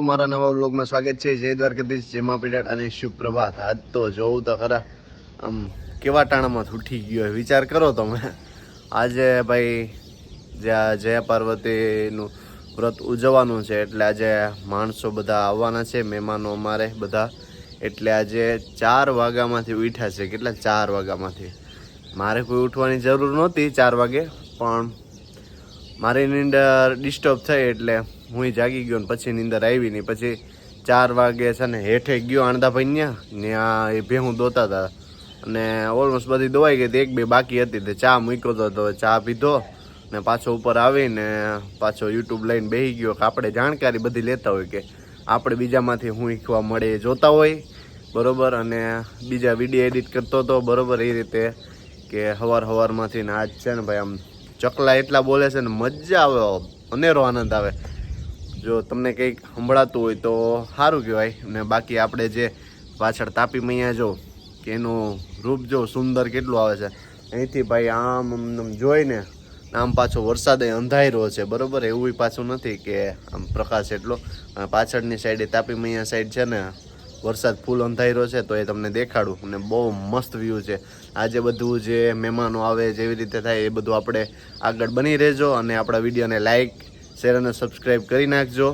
મારા નવા બ્લોગમાં સ્વાગત છે. જય દ્વારકાધીશ જેમાં પીડાટ અને શુભ પ્રભાત આજ તો જોઉં તો ખરા, આમ કેવા ટાણામાં ઉઠી ગયો. વિચાર કરો તમે. આજે ભાઈ જ્યાં જયા પાર્વતીનું વ્રત ઉજવવાનું છે, એટલે આજે માણસો બધા આવવાના છે, મહેમાનો અમારે બધા. એટલે આજે ચાર વાગ્યામાંથી ઉઠ્યા છે. કેટલા ચાર વાગ્યામાંથી? મારે કોઈ ઉઠવાની જરૂર નહોતી ચાર વાગે, પણ મારી નીંદર ડિસ્ટર્બ થઈ એટલે હું જાગી ગયો ને પછી નીંદર આવી નહીં પછી ચાર વાગે છે ને હેઠે ગયો આણદાભાઈ ત્યાં ત્યાં એ ભેહું દોતા હતા અને ઓલમોસ્ટ બધી દોવાઈ ગઈ હતી, એક બે બાકી હતી તે ચા મૂક્યો હતો તો ચા પીધો ને પાછો ઉપર આવીને પાછો યુટ્યુબ લઈને બેસી ગયો. કે આપણે જાણકારી બધી લેતા હોય કે આપણે બીજામાંથી હું શીખવા મળે એ જોતા હોય, બરોબર? અને બીજા વીડિયો એડિટ કરતો હતો બરોબર એ રીતે કે હવાર હવારમાંથી ને આજ છે ને ભાઈ આમ ચકલા એટલા બોલે છે ને મજા આવે, અનેરો આનંદ આવે. જો તમને કંઈક સંભળાતું હોય તો સારું કહેવાય. ને બાકી આપણે જે પાછળ તાપી મૈયા જો, કે એનું રૂપ જો સુંદર કેટલું આવે છે. અહીંથી ભાઈ આમ આમ જોઈને આમ પાછો વરસાદ અંધાયરો છે, બરોબર? એવું પાછું નથી કે આમ પ્રકાશ એટલો. અને પાછળની સાઈડે તાપી મૈયા સાઈડ છે ને, વરસાદ ફૂલ અંધાર્યો છે, તો એ તમને દેખાડું. અને બહુ મસ્ત વ્યૂ છે. આજે બધું જે મહેમાનો આવે, જેવી રીતે થાય, એ બધું આપણે આગળ બની રહેજો અને આપણા વિડીયોને લાઇક શેર અને સબસ્ક્રાઈબ કરી નાખજો.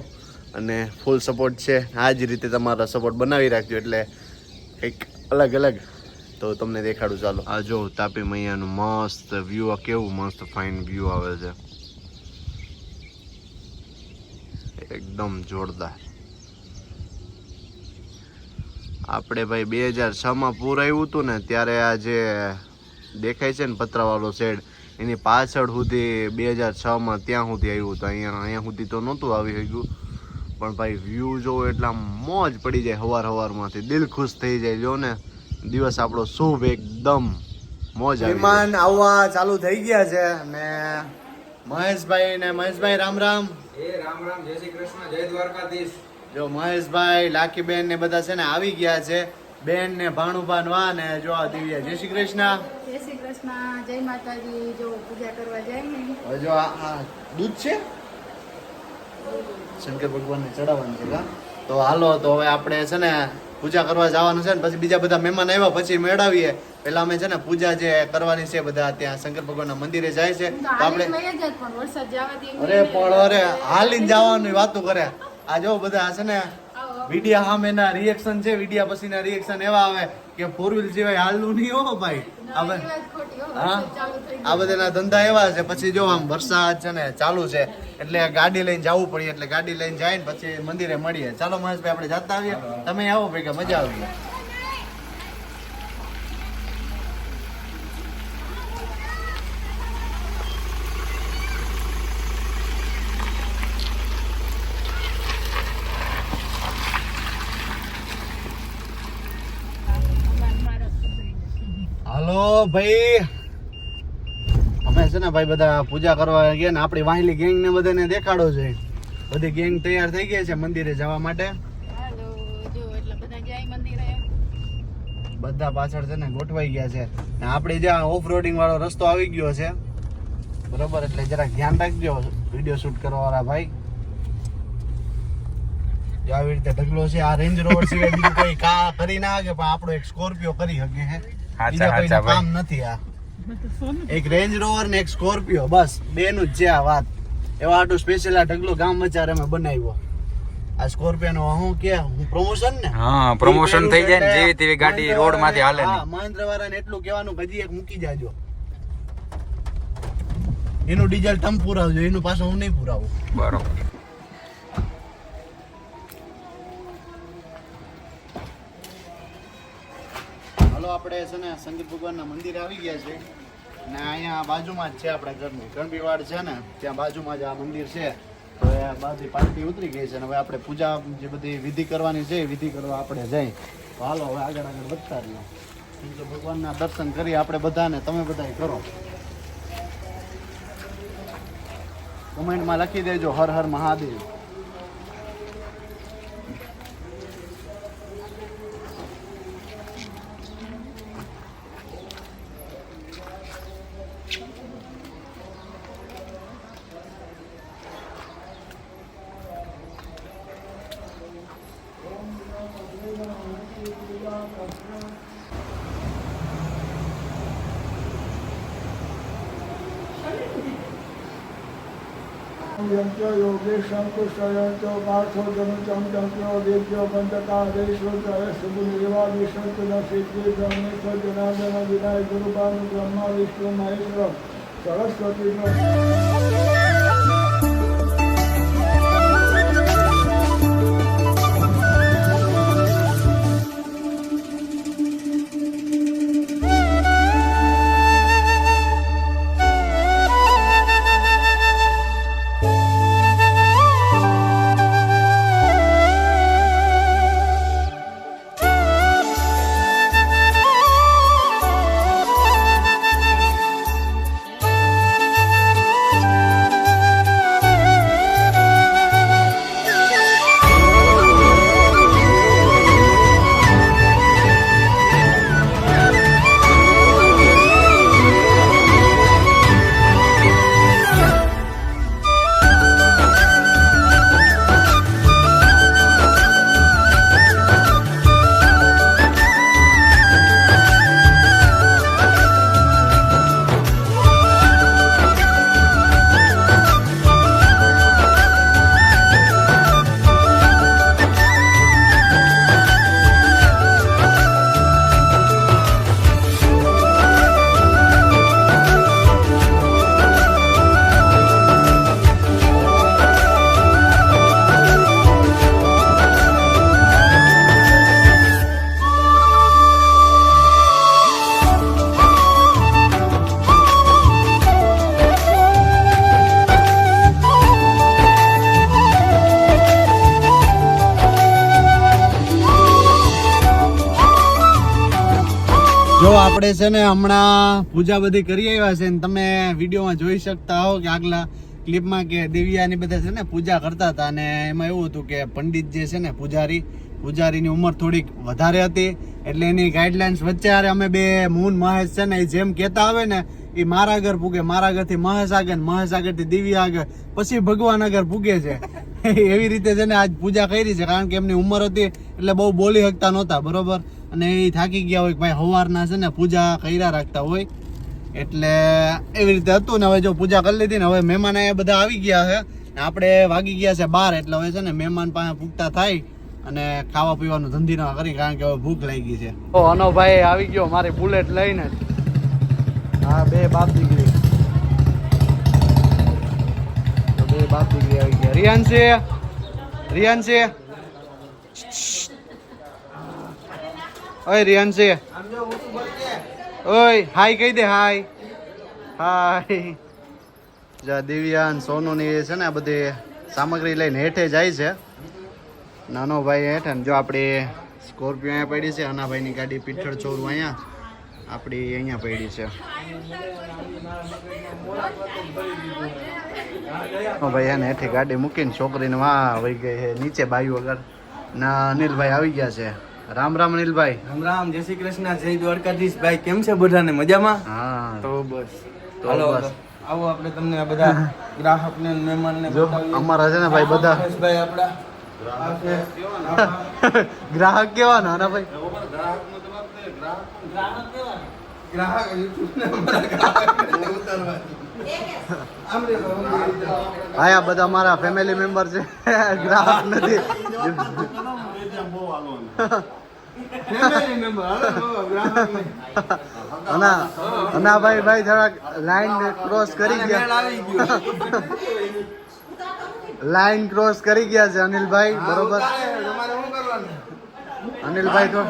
અને ફૂલ સપોર્ટ છે. આ જ રીતે તમારા સપોર્ટ બનાવી રાખજો એટલે કંઈક અલગ અલગ. તો તમને દેખાડું, ચાલો. આ જો તાપી મૈયાનું મસ્ત વ્યૂ કેવું મસ્ત ફાઇન વ્યૂ આવે છે. એકદમ જોરદાર. આપણે ભાઈ બે હજાર છમાં પૂર આવ્યું હતું ને ત્યારે આ જે દેખાય છે ને પતરાવાળો શેડ એની પાછળ સુધી બે હજાર છમાં ત્યાં સુધી આવ્યું હતું. અહીંયા અહીંયા સુધી તો નહોતું આવી શક્યું. પણ ભાઈ વ્યૂ જોવો એટલા મોજ પડી જાય હવાર હવારમાંથી. દિલ ખુશ થઈ જાય જો ને. દિવસ આપણો શુભ એકદમ મોજ વિમાન આવવા ચાલુ થઈ ગયા છે ને મહેશભાઈ ને મહેશભાઈ રામ રામ. એ રામ રામ જય શ્રી કૃષ્ણ જય દ્વારકાધીશ. જો મહેશભાઈ લાખીબેન ને બધા છે ને આવી ગયા છે. બેન ને ભાણુભાન વા ને જો આ દિવ્યા. જય શ્રી કૃષ્ણ. જય શ્રી કૃષ્ણ. જય માતાજી. જો પૂજા કરવા જાય ને જો આ દૂધ છે? શંકર ભગવાનને ચડાવવાનું છે કા તો હાલો તો હવે આપણે છે ને પૂજા કરવા જવાનું છે ને પછી બીજા બધા મહેમાન આવ્યા પછી મેળવીએ. પેલા અમે છે ને પૂજા જે કરવાની છે બધા ત્યાં શંકર ભગવાનના મંદિરે જાય છે. તો આપણે અરે. પણ અરે હાલીને જવાની વાતો કરે. આ જો બધા છે ને વિડિયા સામેના રિએક્શન છે વિડિયા પછીના રિએક્શન એવા આવે કે ફોર વ્હીલ સિવાય હાલનું નહીં હો ભાઈ. હો, આ. બધાના ધંધા એવા છે પછી જો આમ વરસાદ છે ને ચાલુ છે એટલે ગાડી લઈને જવું પડે એટલે ગાડી લઈને જાય ને પછી મંદિરે મળીએ. ચાલો મહેશભાઈ આપણે જતા આવીએ. તમે આવો ભાઈ કે મજા આવી હાલો ભાઈ અમે છે ને ભાઈ બધા પૂજા કરવા ગયા ને આપણી વાહિલી ગેંગ ને બધાને દેખાડો છે. બધી ગેંગ તૈયાર થઈ ગઈ છે મંદિરે જવા માટે. બધા જાય મંદિરે. બધા પાછળ છે ને ગોઠવાઈ ગયા છે. ને આપણે જ્યાં ઓફ રોડિંગ વાળો રસ્તો આવી ગયો છે. બરોબર એટલે જરાક ધ્યાન રાખજો વીડિયો શૂટ કરવા વાળા ભાઈ. જો આવી રીતે ઢગલો છે આ રેન્જ રોવર સિવાય બીજું કોઈ કા કરી ના કે પણ આપણો એક સ્કોર્પિયો કરી શકે હે. બીજા કોઈનું કામ નથી આ. એક રેન્જ રોવર ને એક સ્કોર્પિયો બસ બે નું જ છે આ વાત. એવા આટલું સ્પેશિયલ આ ઢગલો ગામ વચારે અમે બનાવ્યો. આ સ્કોર્પિયો નો હું કે હું પ્રમોશન ને? હા પ્રમોશન થઈ જાય ને જેવી તેવી ગાડી રોડમાંથી હાલે હા મહેન્દ્ર વાળાને એટલું કહેવાનું કે એક મૂકી જાજો. એનું ડીઝલ તમ પુરાવજો એનું પાછું હું નહીં પુરાવું. બરોબર. હાલો, આપણે છે ને શંકર ભગવાનના મંદિર આવી ગયા છે. ને અહીંયા બાજુમાં જ છે આપણા ઘરની. ગણબીવાડ છે ને, ત્યાં બાજુમાં જ આ મંદિર છે. તો એ બાજુ પાર્ટી ઉતરી ગઈ છે ને, હવે આપણે પૂજા જે બધી વિધિ કરવાની છે વિધિ કરવા આપણે જઈ. તો હાલો, હવે આગળ આગળ વધતા રહીએ. શંકર ભગવાનના દર્શન કરી આપણે બધાને, તમે બધાય કરો. કમેન્ટમાં લખી દેજો, હર હર મહાદેવ. यंत्यो योगेशं कुशयन्तो पार्थो जनुचं चन्द्रो देव्यो पञ्चकादेशो शुभनिर्वादेशो च न सिद्धि ब्रह्मेश्वर जनार्दन विनाय गुरुपानु ब्रह्मा विष्णु महेश्वर सरस्वती આપણે છે ને હમણાં પૂજા બધી કરી આવ્યા છે ને તમે વિડીયોમાં જોઈ શકતા હો કે આગલા ક્લિપમાં કે દેવિયાની બધા છે ને પૂજા કરતા હતા અને એમાં એવું હતું કે પંડિત જે છે ને પૂજારી, પૂજારીની ઉંમર થોડીક વધારે હતી એટલે એની ગાઈડલાઇન્સ વચ્ચે હારે અમે બે મૂન મહેશ છે ને એ જેમ કહેતા આવે ને, એ મારા ઘર પૂગે, મારા ઘરથી મહેશ આગળ મહેશ આગળથી દિવ્યા આગળ પછી ભગવાન આગળ પૂગે છે. એવી રીતે છે ને આજ પૂજા કરી છે કારણ કે એમની ઉંમર હતી એટલે બહુ બોલી શકતા નહોતા, બરોબર? અને એ થાકી ગયા હોય કે ભાઈ સવારના છે ને પૂજા કર્યા રાખતા હોય, એટલે એવી રીતે હતું ને હવે જો પૂજા કરી લીધી ને હવે મહેમાન એ બધા આવી ગયા છે. આપણે વાગી ગયા છે બાર, એટલે હવે છે ને મહેમાન પાસે પૂગતા થાય અને ખાવા પીવાનું ધંધી ના કરી, કારણ કે હવે ભૂખ લાગી છે. ઓ અનો ભાઈ આવી ગયો મારી બુલેટ લઈને. હા, બે બાપ દીકરી. બે બાપ દીકરી આવી ગયા. રિયાન છે? રિયાન છે? ઓય રિયાનસી ઓય, હાય કહી દે, હાય. હાય. જા દિવ્યાન સોનુ એ છે ને, આ બધી સામગ્રી લઈને હેઠે જાય છે. નાનો ભાઈ હેઠે ને જો આપણી સ્કોર્પિયો અહીંયા પડી છે અનાભાઈની ગાડી પીઠળ ચોરું અહીંયા. આપણી અહીંયા પડી છે. ભાઈ એને હેઠે ગાડી મૂકીને છોકરીને વાહ, વહી ગઈ છે. નીચે બાયું વગર. ના, અનિલભાઈ આવી ગયા છે. રામ રામ અનિલભાઈ. રામ રામ જય શ્રી કૃષ્ણ જય દ્વારકાધીશ. ભાઈ કેમ છે બધાને? મજામાં? હા. તો બસ. તો હાલો બસ. આવો આપણે તમને આ બધા ગ્રાહક ને મહેમાન ને જો અમારા છે ને ભાઈ બધા. ભાઈ આપડા ગ્રાહક કેવા નાના ભાઈ? ગ્રાહક. ગ્રાહકને બધા મારા ફેમિલી મેમ્બર છે. ગ્રાહક નથી. Family member, હાલો બાબા, ગ્રાહક ને. અના અના ભાઈ ભાઈ થોડાક લાઈન ક્રોસ કરી મેળ ગયા આવી ગયો લાઈન ક્રોસ કરી ગયા છે અનિલભાઈ બરોબર તમારે શું કરવાનું અનિલભાઈ તો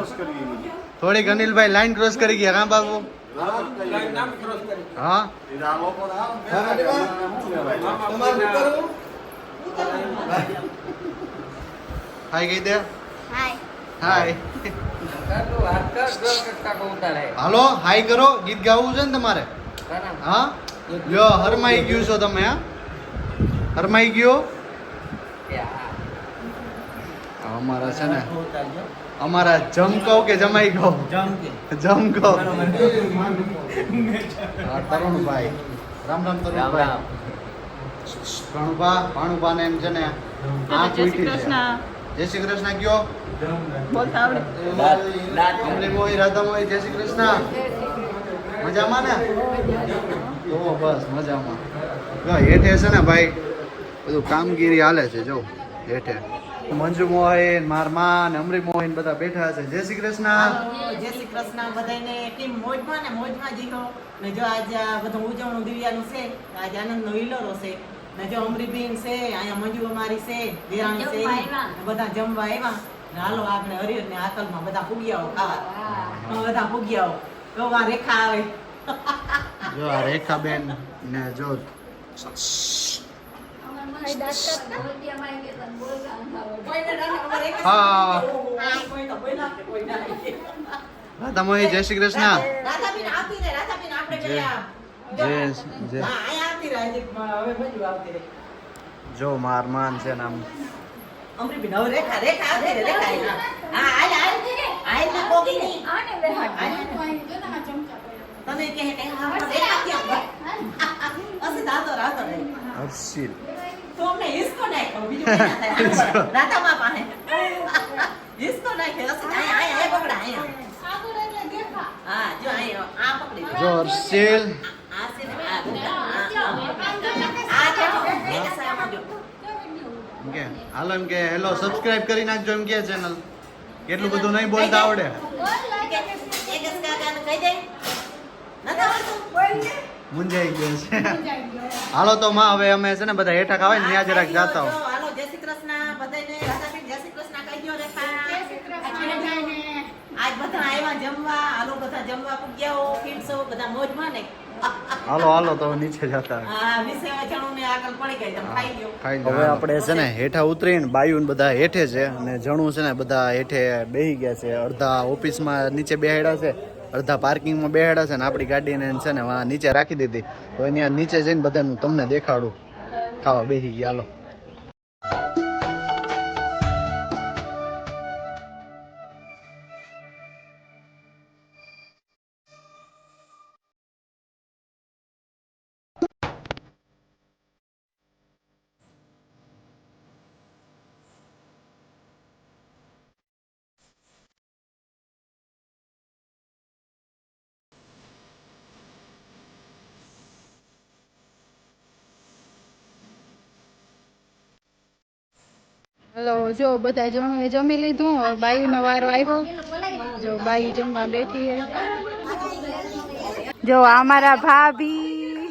થોડીક અનિલભાઈ લાઈન ક્રોસ કરી ગયા હા બાબુ હા તમારે શું કરવું હાય કહી દે હાય હાય હાલો હાઈ કરો ગીત ગાવું છે ને તમારે? હા? લ્યો હરમાઈ ગયું છો તમે હા? હરમાઈ ગયો? અમારા છે ને અમારા જમકવ કે જમાઈ કહો? જમકવ કહો. તરુણભાઈ. રામ રામ તરુણભાઈ. પ્રણુભા ભાણુભા ને એમ છે ને આ છે. જય શ્રી કૃષ્ણ કયો? અમલી મોહી રાધા મોહી જય શ્રી કૃષ્ણ. મજામાં ને? તો બસ મજામાં. જો હેઠે છે ને ભાઈ બધું કામગીરી હાલે છે જો હેઠે. મંજુ મોહન માર ને અમરી મોહન બધા બેઠા છે. જય શ્રી કૃષ્ણ. જય શ્રી કૃષ્ણ. બધાને કેમ મોજમાં ને મોજમાં જીવો? ને જો આજે આ બધું ઉજવણું દિવ્યાનું છે આજે આનંદનો હિલોરો છે. ને જો અમરીબેન છે અહીંયા મંજુ અમારી છે દેરાણી છે બધા જમવા આવ્યા. ને હાલો આપણે હરિયર ને આકલમાં બધા ફુગ્યાઓ ખાવા. બધા ફુગિયાઓ તો આ રેખા આવે. જો આ રેખાબેન ને જો કોઈને ના જ રાધા મોહી જય શ્રી કૃષ્ણ. રાધાબેન આવતી રહે રાધાબેન આપણે જય- પેલા આવતી રહે જો માર માન છે ને આમ. અમરીબેન હવે રેખા રેખા આવતી રેખા. હા આય આય આય ને કોકી નહીં તમે કહે કે હા રેખા? દાતો રાતો રહે. હર્ષિલ. તો અમને હિસકો નાખ્યો બીજું કઈ ના થાય. હા જો આ પકડી. જો હર્ષિલ આ આ આ, આ આ ને, જો. કે હાલો એમ કે હેલો સબસ્ક્રાઇબ કરી નાખજો એમ કે ચેનલ કેટલું બધું નહીં બોલતા આવડે. મુંજાઈ ગયો છે. હાલો તો માં હવે અમે છે ને બધા હેઠા ખાવા ને ત્યાં જરાક જાતા હો હાલો જય શ્રી કૃષ્ણ. બધાને જય શ્રી કૃષ્ણ. કહી દ્યો રેખા આજ બધા આવ્યા જમવા હાલો બધા જમવા પૂગ્યા હો કેમ બધા મોજમાં ને હાલો હાલો તો નીચે જતા હા વિશે જણું ને આગળ પડી ગઈ તમે ખાઈ લ્યો. હવે આપણે છે ને હેઠા ઉતરીને બાયુન બધા હેઠે છે અને જણું છે ને બધા હેઠે બેહી ગયા છે. અડધા ઓફિસમાં નીચે બેહેડા છે અડધા પાર્કિંગમાં બેહેડા છે ને આપણી ગાડીને છે ને નીચે રાખી દીધી. તો અહીંયા નીચે જઈને બધાનું તમને દેખાડું. ખાવા બેસી ગયા હાલો. હલો, જો બધા જમે જમી લીધું બાયુનો વારો આવ્યો. જો બાઈ જમવા બેઠી જો અમારા ભાભી.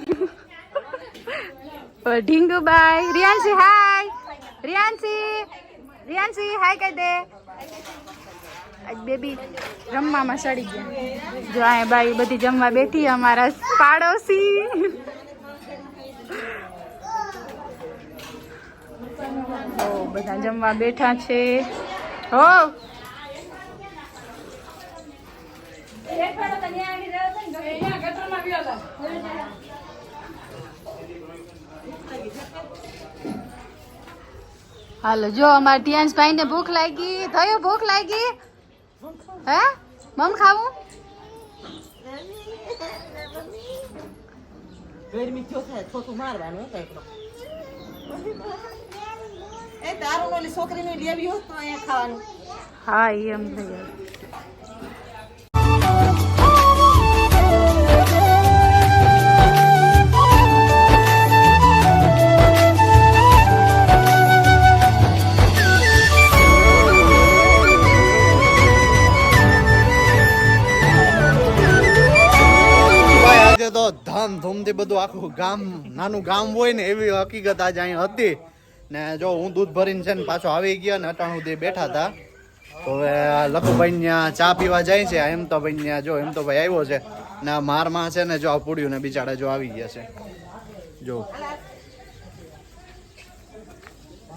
ઢીંગુબાઈ રિયાન્સી હાય. રિયાન્સી રિયાન્સી હાય કહી દે. બેબી રમવામાં સડી ગયા જો અહીંયા બાઈ બધી જમવા બેઠી અમારા પાડોશી. ઓ બધા જમવા બેઠા છે. હો. હાલો, જો અમારે ટિયાન્સ ભાઈ ને ભૂખ લાગી. થયો ભૂખ લાગી? હે? મમ ખાવું? ગરમી થયો થાય થોડું મારવાનું કંઈક એ તારું ઓલી છોકરીને લેવી હોત તો અહીંયા ખાવાનું. હા એમ થઈ જાય. તો ધામધૂમથી બધું આખું ગામ નાનું ગામ હોય ને એવી હકીકત આજે અહીં હતી. ને જો હું દૂધ ભરીને છે ને પાછો આવી ગયા ને અટાણું સુધી બેઠા હતા. તો હવે લખુભાઈ ત્યાં ચા પીવા જાય છે. એમ તો ભાઈ ત્યાં જો એમ તો ભાઈ આવ્યો છે. ને મારમાં છે ને જો આ પૂડ્યું ને બિચારા જો આવી ગયા છે. જો.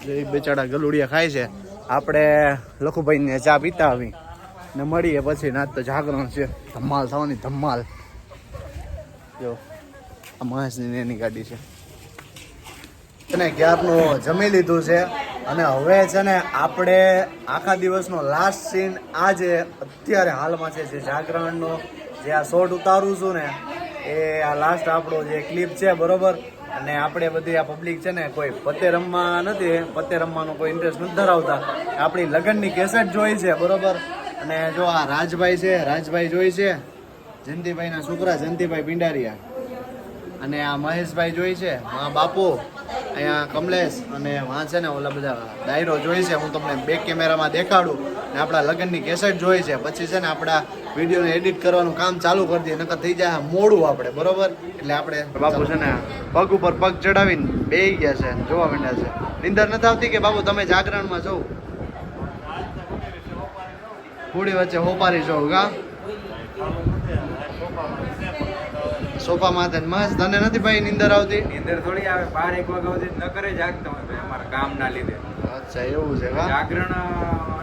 એ બેચારા ગલુડિયા ખાય છે. આપણે લખુભાઈને ચા પીતા આવી. ને મળીએ પછી ના તો જાગરણ છે. ધમાલ થવાની ધમાલ. જો. આ મહેશની એની ગાડી છે. અને ક્યારનું જમી લીધું છે. અને હવે છે ને આપણે આખા દિવસનો લાસ્ટ સીન આ જે અત્યારે હાલમાં છે, જે જાગરણનો જે આ શોર્ટ ઉતારું છું ને, એ આ લાસ્ટ આપણો જે ક્લિપ છે, બરોબર? અને આપણે બધી આ પબ્લિક છે ને, કોઈ પતે રમવા નથી, પતે રમવાનો કોઈ ઇન્ટરેસ્ટ નથી ધરાવતા. આપણી લગ્નની કેસેટ જોઈ છે, બરોબર? અને જો આ રાજભાઈ છે, રાજભાઈ જોઈ છે? જયંતિભાઈના છોકરા જયંતિભાઈ પિંડારિયા અને આ મહેશભાઈ જોઈ છે, મા બાપુ. અહીંયા કમલેશ અને વાં ને ઓલા બધા ડાયરો જોઈ છે, હું તમને બેક કેમેરામાં દેખાડું ને આપણા લગ્નની કેસેટ જોઈ છે. પછી છે ને આપણા વિડીયોને એડિટ કરવાનું કામ ચાલુ કરી દઈએ, નકર થઈ જાય મોડું આપણે, બરોબર? એટલે આપણે બાપુ છે ને પગ ઉપર પગ ચડાવીને બે ગયા છે જોવા માંડ્યા છે. નિંદર નથી આવતી કે બાપુ તમે જાગરણમાં જોઉં પૂડી વચ્ચે હોપારી જોઉં, કા? સોફા માથે મસ્ત. તને નથી ભાઈ નિંદર આવતી? નીંદર થોડી આવે. બાર એક વાગ્યા સુધી ન કરે જાગતો હોય ભાઈ અમારા કામ ના લીધે. અચ્છા એવું છે જાગરણ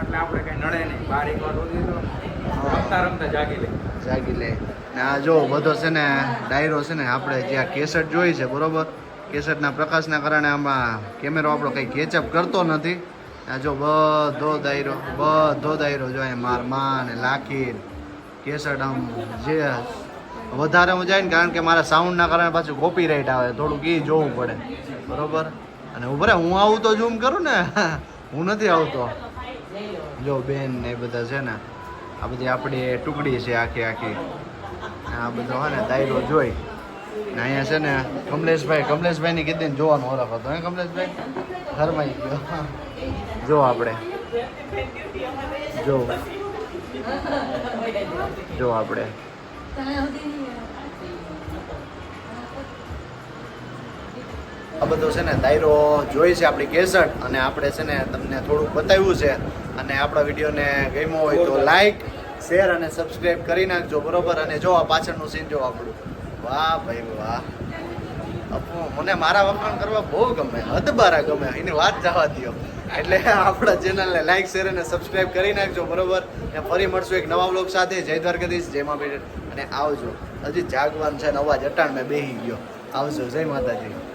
એટલે આપણે કઈ નડે નહીં. બાર એક વાગ્યા સુધી તો રમતા રમતા જાગી લે. જાગી લે. ને આ જો બધો છે ને ડાયરો છે ને આપણે જ્યાં કેસેટ જોઈ છે બરોબર? કેસેટના પ્રકાશના કારણે આમાં કેમેરો આપણો કંઈ કેચઅપ કરતો નથી. આ જો બધો દાયરો બધો દાયરો જો અહીંયા મારમાં ને લાખી કેસેટ આમ જે વધારે હું જાય ને કારણ કે મારા સાઉન્ડના કારણે પાછું કોપી રાઈટ આવે, થોડુંક એ જોવું પડે. બરોબર? અને ઉભરે હું આવું તો ઝૂમ કરું ને? હું નથી આવતો. જો બેન ને એ બધા છે ને, આ બધી આપણી ટુકડી છે આખી આખી. આ બધો હે ને દાયરો જોઈ. ને અહીંયા છે ને કમલેશભાઈ કમલેશભાઈની કીધી ને જોવાનો ઓળખ હતો. હે કમલેશભાઈ? ફરમાઈ ગયો. જો આપણે. જો. જો આપણે. આ બધો છે ને દાયરો જોઈ છે આપણી કેસટ અને આપણે છે ને તમને થોડુંક બતાવ્યું છે. અને આપણા વિડીયોને ગમ્યો હોય તો લાઈક શેર અને સબસ્ક્રાઈબ કરી નાખજો, બરોબર? અને જો આ પાછળનું સીન જો આપણું. વાહ ભાઈ, વાહ. મને મારા વખાણ કરવા બહુ ગમે, હદબારા ગમે, એની વાત જવા દો એટલે આપણા ચેનલને લાઈક શેર અને સબસ્ક્રાઈબ કરી નાખજો, બરોબર? ને ફરી મળશું એક નવા બ્લોગ સાથે. જય દ્વારકાધીશ, જય મા અને આવજો. હજી જાગવાન છે ને અવાજ અટાણ મેં બેહી ગયો. આવજો જય માતાજી.